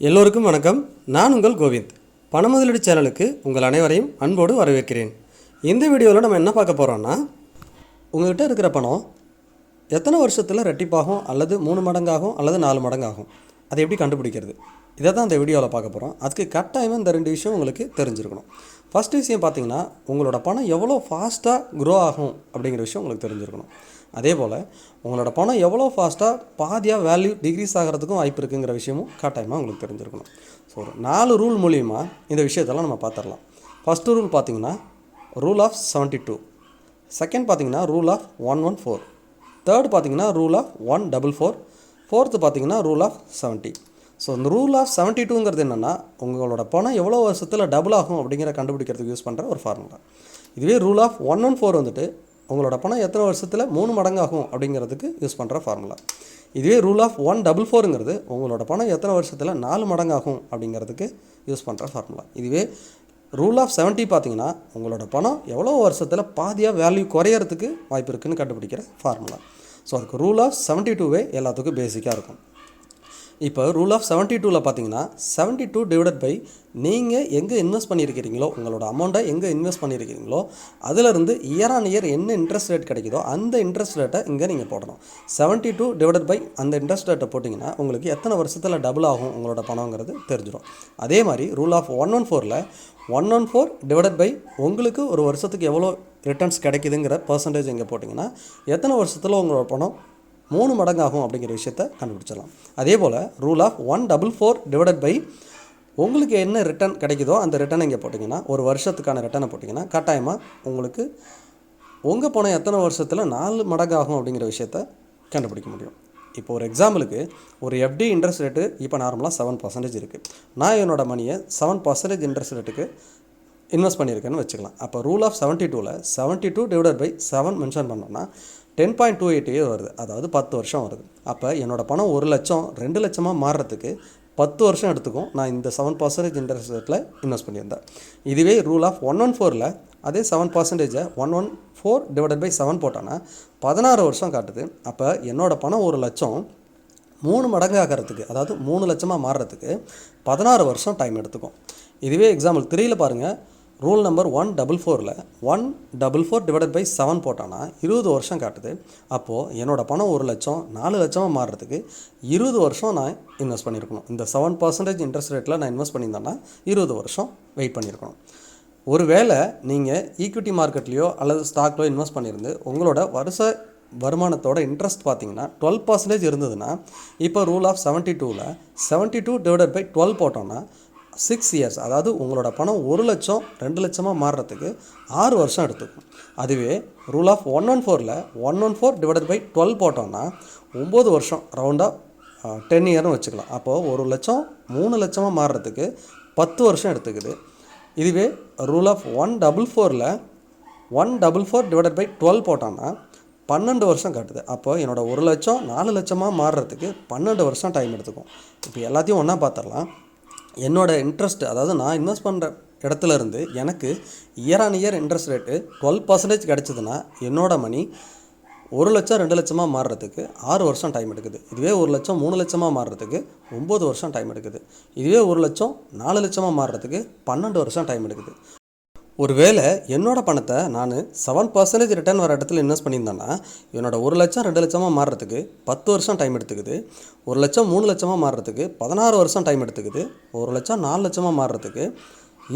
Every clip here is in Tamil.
எல்லோருக்கும் வணக்கம். நான் உங்கள் கோவிந்த். பண முதலீடு சேனலுக்கு உங்கள் அனைவரையும் அன்போடு வரவேற்கிறேன். இந்த வீடியோவில் நம்ம என்ன பார்க்க போகிறோம்னா உங்கள்கிட்ட இருக்கிற பணம் எத்தனை வருஷத்தில் ரெட்டிப்பாகும் அல்லது மூணு மடங்காகும் அல்லது நாலு மடங்காகும்? அதை எப்படி கண்டுபிடிக்கிறது? இதை தான் இந்த வீடியோவில் பார்க்க போகிறோம் அதுக்கு கட்டாயமாக இந்த ரெண்டு விஷயம் உங்களுக்கு தெரிஞ்சிருக்கணும். ஃபஸ்ட் விஷயம் பார்த்தீங்கன்னா உங்களோட பணம் எவ்வளோ ஃபாஸ்ட்டாக க்ரோ ஆகும் அப்படிங்கிற விஷயம் உங்களுக்கு தெரிஞ்சிருக்கணும். அதே போல் உங்களோட பணம் எவ்வளோ ஃபாஸ்ட்டாக பாதியாக வேல்யூ டிக்ரீஸ் ஆகிறதுக்கும் வாய்ப்பு இருக்குங்கிற விஷயமும் கட்டாயமாக உங்களுக்கு தெரிஞ்சிருக்கணும். ஸோ ஒரு நாலு ரூல் மூலிமா இந்த விஷயத்தெல்லாம் நம்ம பார்த்துடலாம். ஃபஸ்ட்டு ரூல் பார்த்தீங்கன்னா rule of seventy two second பார்த்தீங்கன்னா rule of one one four third பார்த்தீங்கன்னா rule of one double four fourth பார்த்தீங்கன்னா ரூல் ஆஃப் செவன்ட்டி ஸோ இந்த ரூல் ஆஃப் செவன்ட்டி டூங்கிறது என்னென்னா உங்களோட பணம் எவ்வளோ வருஷத்தில் டபுள் ஆகும் அப்படிங்கிற கண்டுபிடிக்கிறதுக்கு யூஸ் பண்ணுற ஒரு ஃபார்முலா இதுவே rule of one one four வந்துட்டு உங்களோட பணம் எத்தனை வருஷத்தில் மூணு மடங்காகும் அப்படிங்கிறதுக்கு யூஸ் பண்ணுற ஃபார்முலா இதுவே ரூல் ஆஃப் ஒன் டபுள் ஃபோருங்கிறது உங்களோட பணம் எத்தனை வருஷத்தில் நாலு மடங்காகும் அப்படிங்கிறதுக்கு யூஸ் பண்ணுற ஃபார்முலா இதுவே ரூல் ஆஃப் செவன்ட்டி பார்த்தீங்கன்னா உங்களோட பணம் எவ்வளோ வருஷத்தில் பாதியாக வேல்யூ குறையறதுக்கு வாய்ப்பு இருக்குதுன்னு கண்டுபிடிக்கிற ஃபார்முலா ஸோ அதுக்கு ரூல் ஆஃப் செவன்ட்டி டூவே எல்லாத்துக்கும் பேசிக்காக இருக்கும். இப்போ ரூல் ஆஃப் செவன்ட்டி டூவில் பார்த்தீங்கன்னா செவன்ட்டி டூ டிவைடட் பை நீங்கள் எங்கே இன்வெஸ்ட் பண்ணியிருக்கிறீங்களோ உங்களோட அமௌண்ட்டை எங்கே இன்வெஸ்ட் பண்ணியிருக்கிறீங்களோ அதிலிருந்து இயர் ஆன் இயர் என்ன இன்ட்ரெஸ்ட் ரேட் கிடைக்குதோ அந்த இன்ட்ரெஸ்ட் ரேட்டை இங்கே நீங்கள் போடணும். செவன்ட்டி டூ டிவைடட் பை அந்த இன்ட்ரெஸ்ட் ரேட்டை போட்டிங்கன்னா உங்களுக்கு எத்தனை வருஷத்தில் டபுள் ஆகும் உங்களோட பணங்கிறது தெரிஞ்சிடும் அதே மாதிரி ரூல் ஆஃப் ஒன் ஒன் ஃபோரில் one one four divided by உங்களுக்கு ஒரு வருஷத்துக்கு எவ்வளோ ரிட்டர்ன்ஸ் கிடைக்குதுங்கிற பர்சன்டேஜ் இங்கே போட்டிங்கன்னா எத்தனை வருஷத்தில் உங்களோட பணம் மூணு மடங்காகும் அப்படிங்கிற விஷயத்த கண்டுபிடிச்சிடலாம். அதே போல் rule of one double four divided by உங்களுக்கு என்ன ரிட்டர்ன் கிடைக்குதோ அந்த ரிட்டர்னை இங்கே போட்டிங்கன்னா ஒரு வருஷத்துக்கான ரிட்டர்னை போட்டிங்கன்னா கட்டாயமாக உங்களுக்கு உங்கள் பணம் எத்தனை வருஷத்தில் நாலு மடங்காகும் அப்படிங்கிற விஷயத்த கண்டுபிடிக்க முடியும். இப்போ ஒரு எக்ஸாம்பிளுக்கு ஒரு எஃப்டி இன்ட்ரெஸ்ட் ரேட்டு இப்போ நார்மலாக செவன் பர்சன்டேஜ் இருக்குது நான் என்னோடய மணியை செவன் பர்சன்டேஜ் இன்ட்ரெஸ்ட் ரேட்டுக்கு இன்வெஸ்ட் பண்ணியிருக்கேன்னு வச்சுக்கலாம். அப்போ ரூல் ஆஃப் செவன்ட்டி டூவில் seventy two divided by seven mention பண்ணோம்னா டென் பாயிண்ட் டூ எயிட் வருது. அதாவது பத்து வருஷம் வருது. அப்போ என்னோடய பணம் ஒரு லட்சம் ரெண்டு லட்சமாக மாறுறதுக்கு பத்து வருஷம் எடுத்துக்கும். நான் இந்த செவன் பர்சன்டேஜ் இன்ட்ரெஸ்ட் ரேட்டில் இன்வெஸ்ட் பண்ணியிருந்தேன். இதுவே ரூல் ஆஃப் ஒன் ஒன் ஃபோரில் அதே seven பர்சன்டேஜை one one four divided by seven போட்டோன்னா பதினாறு வருஷம் காட்டுது. அப்போ என்னோடய பணம் ஒரு லட்சம் மூணு மடங்கு ஆகிறதுக்கு அதாவது மூணு லட்சமாக மாறுறதுக்கு பதினாறு வருஷம் டைம் எடுத்துக்கும். இதுவே எக்ஸாம்பிள் த்ரீயில் பாருங்கள் ரூல் நம்பர் ஒன் டபுள் ஃபோரில் one double four divided by seven போட்டோன்னா இருபது வருஷம் காட்டுது. அப்போது என்னோடய பணம் ஒரு லட்சம் நாலு லட்சமாக மாறுறதுக்கு இருபது வருஷம் நான் இன்வெஸ்ட் பண்ணியிருக்கணும். இந்த செவன் பர்சன்டேஜ் இன்ட்ரெஸ்ட் ரேட்டில் நான் இன்வெஸ்ட் பண்ணியிருந்தேன்னா இருபது வருஷம் வெயிட் பண்ணியிருக்கணும். ஒருவேளை நீங்கள் ஈக்விட்டி மார்க்கெட்லேயோ அல்லது ஸ்டாக்லையோ இன்வெஸ்ட் பண்ணியிருந்து உங்களோட வருஷ வருமானத்தோட இன்ட்ரெஸ்ட் பார்த்தீங்கன்னா டுவெல் பர்சன்டேஜ் இருந்ததுன்னா இப்போ ரூல் ஆஃப் செவன்ட்டி டூவில் seventy two divided by twelve போட்டோன்னா சிக்ஸ் இயர்ஸ் அதாவது உங்களோட பணம் ஒரு லட்சம் ரெண்டு லட்சமாக மாறுறதுக்கு ஆறு வருஷம் எடுத்துக்கும். அதுவே ரூல் ஆஃப் ஒன் ஒன் ஃபோரில் one one four divided by twelve போட்டோன்னா ஒம்பது வருஷம் ரவுண்டாக டென் இயர்னு வச்சுக்கலாம். அப்போது ஒரு லட்சம் மூணு லட்சமாக மாறுறதுக்கு பத்து வருஷம் எடுத்துக்குது. இதுவே ரூல் ஆஃப் ஒன் டபுள் ஃபோரில் one double four divided by twelve போட்டோன்னா பன்னெண்டு வருஷம் காட்டுது. அப்போ என்னோடய ஒரு லட்சம் நாலு லட்சமாக மாறுறதுக்கு பன்னெண்டு வருஷம் டைம் எடுத்துக்கும். இப்போ எல்லாத்தையும் ஒன்றா பார்த்துடலாம் என்னோடய இன்ட்ரெஸ்ட் அதாவது நான் இன்வெஸ்ட் பண்ணுற இடத்துல இருந்து எனக்கு year on year interest rate twelve percentage கிடச்சிதுன்னா என்னோடய மணி ஒரு லட்சம் ரெண்டு லட்சமாக மாறுறதுக்கு ஆறு வருஷம் டைம் எடுக்குது. இதுவே ஒரு லட்சம் மூணு லட்சமாக மாறுறதுக்கு ஒம்பது வருஷம் டைம் எடுக்குது. இதுவே ஒரு லட்சம் நாலு லட்சமாக மாறுறதுக்கு பன்னெண்டு வருஷம் டைம் எடுக்குது. ஒருவேளை என்னோட பணத்தை நான் செவன் பர்சன்டேஜ் ரிட்டர்ன் வர இடத்துல இன்வெஸ்ட் பண்ணியிருந்தேன்னா என்னோட ஒரு லட்சம் ரெண்டு லட்சமாக மாறுறதுக்கு பத்து வருஷம் டைம் எடுத்துக்குது. ஒரு லட்சம் மூணு லட்சமாக மாறுறதுக்கு பதினாறு வருஷம் டைம் எடுத்துக்குது. ஒரு லட்சம் நாலு லட்சமாக மாறுறதுக்கு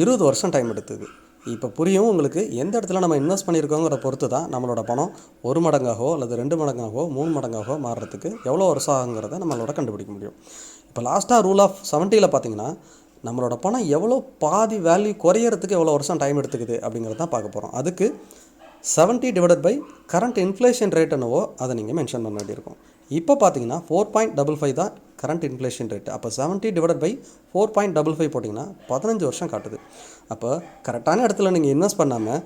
இருபது வருஷம் டைம் எடுத்துக்குது. இப்போ புரியும் உங்களுக்கு எந்த இடத்துல நம்ம இன்வெஸ்ட் பண்ணியிருக்கோங்கிற பொறுத்து தான் நம்மளோட பணம் ஒரு மடங்காகவோ அல்லது ரெண்டு மடங்காகவோ மூணு மடங்காகவோ மாறுறதுக்கு எவ்வளோ வருஷம் ஆகுங்கிறத நம்மளோட கண்டுபிடிக்க முடியும். இப்போ லாஸ்ட்டாக ரூல் ஆஃப் செவன்ட்டியில் பார்த்தீங்கன்னா நம்மளோட பணம் எவ்வளோ பாதி வேல்யூ குறையறதுக்கு எவ்வளோ வருஷம் டைம் எடுத்துக்குது அப்படிங்கிறது தான் பார்க்க போகிறோம் அதுக்கு seventy divided by current inflation rate என்னவோ அதை நீங்கள் மென்ஷன் பண்ண வேண்டியிருக்கும். இப்போ பார்த்தீங்கன்னா ஃபோர் பாயிண்ட் டபுள் ஃபைவ் தான் கரண்ட் இன்ஃப்ளேஷன் ரேட் அப்போ seventy divided by four point double five போட்டிங்கன்னா பதினஞ்சு வருஷம் காட்டுது. அப்போ கரெக்டான இடத்துல நீங்கள் இன்வெஸ்ட் பண்ணாமல்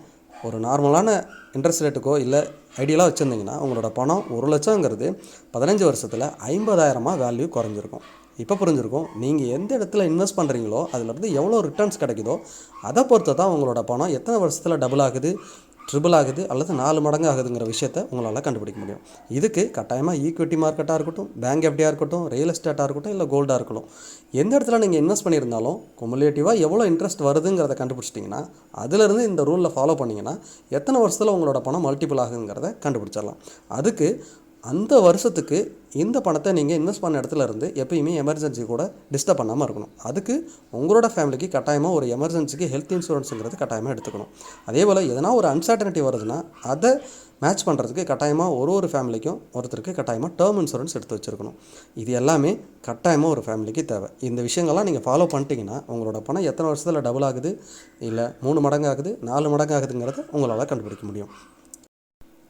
ஒரு நார்மலான இன்ட்ரெஸ்ட் ரேட்டுக்கோ இல்லை ஐடியலாக வச்சுருந்தீங்கன்னா உங்களோட பணம் ஒரு லட்சங்கிறது பதினஞ்சு வருஷத்தில் ஐம்பதாயிரமாக வேல்யூ குறைஞ்சிருக்கும். இப்போ புரிஞ்சிருக்கும். நீங்கள் எந்த இடத்துல இன்வெஸ்ட் பண்ணுறீங்களோ அதுலேருந்து எவ்வளோ ரிட்டர்ன்ஸ் கிடைக்குதோ அதை பொறுத்து தான் உங்களோட பணம் எத்தனை வருஷத்தில் டபுள் ஆகுது ட்ரிபிள் ஆகுது அல்லது நாலு மடங்கு ஆகுதுங்கிற விஷயத்த உங்களால் கண்டுபிடிக்க முடியும். இதுக்கு கட்டாயமாக ஈக்விட்டி மார்க்கெட்டாக இருக்கட்டும் பேங்க் எஃப்டியாக இருக்கட்டும் ரியல் எஸ்டேட்டாக இருக்கட்டும் இல்லை கோல்டாக இருக்கட்டும். எந்த இடத்துல நீங்கள் இன்வெஸ்ட் பண்ணியிருந்தாலும் குமுலேட்டிவாக எவ்வளோ இன்ட்ரெஸ்ட் வருதுங்கிறத கண்டுபிடிச்சிட்டிங்கன்னா அதிலிருந்து இந்த ரூலில் ஃபாலோ பண்ணிங்கன்னா எத்தனை வருஷத்தில் உங்களோட பணம் மல்டிபிள் ஆகுங்கிறத கண்டுபிடிச்சிடலாம். அதுக்கு அந்த வருஷத்துக்கு இந்த பணத்தை நீங்கள் இன்வெஸ்ட் பண்ண இடத்துல இருந்து எப்பயுமே எமர்ஜென்சி கூட டிஸ்டர்ப் பண்ணாமல் இருக்கணும். அதுக்கு உங்களோட ஃபேமிலிக்கு கட்டாயமாக ஒரு எமர்ஜென்சிக்கு ஹெல்த் இன்சூரன்ஸுங்கிறது கட்டாயமாக எடுத்துக்கணும். அதே போல் எதனா ஒரு அன்சர்டனிட்டி வருதுன்னா அதை மேட்ச் பண்ணுறதுக்கு கட்டாயமாக ஒரு ஒரு ஃபேமிலிக்கும் ஒருத்தருக்கு கட்டாயமாக டேர்ம் இன்சூரன்ஸ் எடுத்து வச்சுருக்கணும். இது எல்லாமே கட்டாயமாக ஒரு ஃபேமிலிக்கு தேவை. இந்த விஷயங்கள்லாம் நீங்கள் ஃபாலோ பண்ணிட்டீங்கன்னா உங்களோட பணம் எத்தனை வருஷத்தில் டபுள் ஆகுது? இல்லை மூணு மடங்கு ஆகுது நாலு மடங்கு ஆகுதுங்கிறத உங்களால் கண்டுபிடிக்க முடியும்.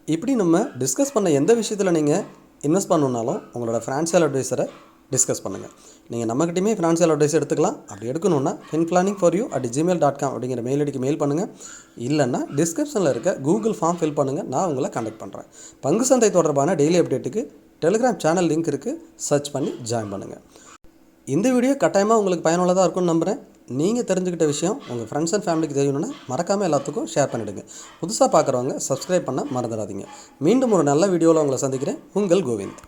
இப்படி நம்ம டிஸ்கஸ் பண்ண எந்த விஷயத்தில் நீங்கள் இன்வெஸ்ட் பண்ணணுன்னாலும் உங்களோட ஃபினான்ஷியல் அட்வைஸரை டிஸ்கஸ் பண்ணுங்கள் நீங்கள் நம்மகிட்டயுமே ஃபினான்ஷியல் அட்வைஸ் எடுத்துக்கலாம். அப்படி எடுக்கணுன்னா fin planning for you at Gmail dot com அப்படிங்கிற மெயில் ஐடிக்கு மெயில் பண்ணுங்கள் இல்லைன்னா டிஸ்கிரிப்ஷனில் இருக்க கூகுள் ஃபார்ம் ஃபில் பண்ணுங்கள் நான் உங்களை கான்டாக்ட் பண்ணுறேன் பங்கு சந்தை தொடர்பான டெய்லி அப்டேட்டுக்கு டெலிகிராம் சேனல் லிங்க் இருக்குது சர்ச் பண்ணி ஜாயின் பண்ணுங்கள் இந்த வீடியோ கட்டாயமாக உங்களுக்கு பயனுள்ளதாக இருக்கும்னு நம்புகிறேன் நீங்கள் தெரிஞ்சுக்கிட்ட விஷயம் உங்கள் ஃப்ரெண்ட்ஸ் அண்ட் ஃபேமிலிக்கு தெரியணும்னா மறக்காமல் எல்லாத்துக்கும் ஷேர் பண்ணிவிடுங்க புதுசாக பார்க்குறவங்க சப்ஸ்கிரைப் பண்ண மறந்துடாதீங்க. மீண்டும் ஒரு நல்ல வீடியோவில் உங்களை சந்திக்கிறேன். உங்கள் கோவிந்த்.